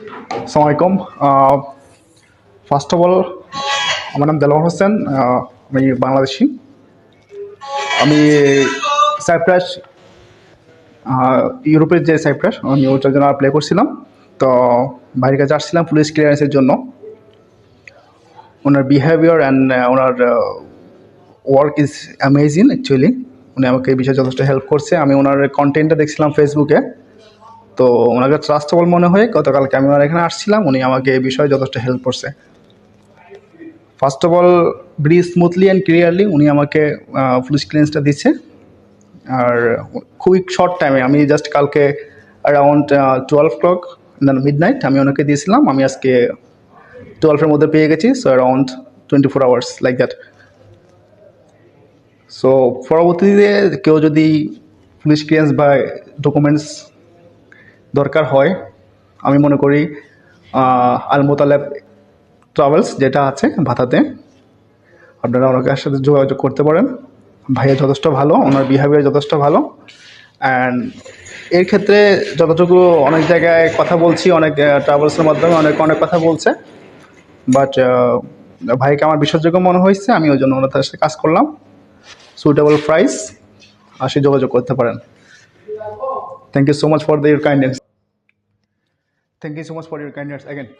আসসালামু first of all আমার নাম দেলোয়ার হোসেন। আমি বাংলাদেশি। আমি সাইপ্রাস ইউরোপের যে সাইপ্রাস, আমি ওটার জন্য অ্যাপ্লাই করছিলাম। তো বাইরের কাছে আসছিলাম পুলিশ ক্লিয়ারেন্সের জন্য। ওনার বিহেভিয়ার অ্যান্ড ওনার ওয়ার্ক ইজ অ্যামেজিং অ্যাকচুয়ালি উনি আমাকে এই বিষয়ে যথেষ্ট হেল্প করছে। আমি ওনার কন্টেন্টটা দেখছিলাম ফেসবুকে তো ওনাকে ট্রাস্টেবল মনে হয়ে গতকালকে আমি ওনার এখানে আসছিলাম, উনি আমাকে এই বিষয়ে যথেষ্ট হেল্প করছে। First of all very smoothly and clearly উনি আমাকে পুলিশ ক্লিয়ারেন্সটা দিচ্ছে। আর খুবই শর্ট টাইমে আমি জাস্ট কালকে around twelve clock midnight আমি ওনাকে দিয়েছিলাম। আমি আজকে টুয়েলভের মধ্যে পেয়ে গেছি so around twenty four hours like that so পরবর্তীতে কেউ যদি পুলিশ ক্লিয়ারেন্স বা ডকুমেন্টস দরকার হয়। আমি মনে করি আল মোতালেব ট্রাভেলস যেটা আছে ভাতাতে, আপনারা ওনার সাথে যোগাযোগ করতে পারেন। ভাইয়া যথেষ্ট ভালো, ওনার বিহেভিয়ার যথেষ্ট ভালো। অ্যান্ড এর ক্ষেত্রে যতটুকু অনেক জায়গায় কথা বলছি, অনেক ট্রাভেলসের মাধ্যমে অনেক অনেক কথা বলছে। বাট ভাইকে আমার বিশ্বাসযোগ্য মনে হয়েছে, আমি ওই জন্য ওনার সাথে কাজ করলাম। সুইটেবল প্রাইস আসে যোগাযোগ করতে পারেন। Thank you so much for the your kindness Thank you so much for your kindness again.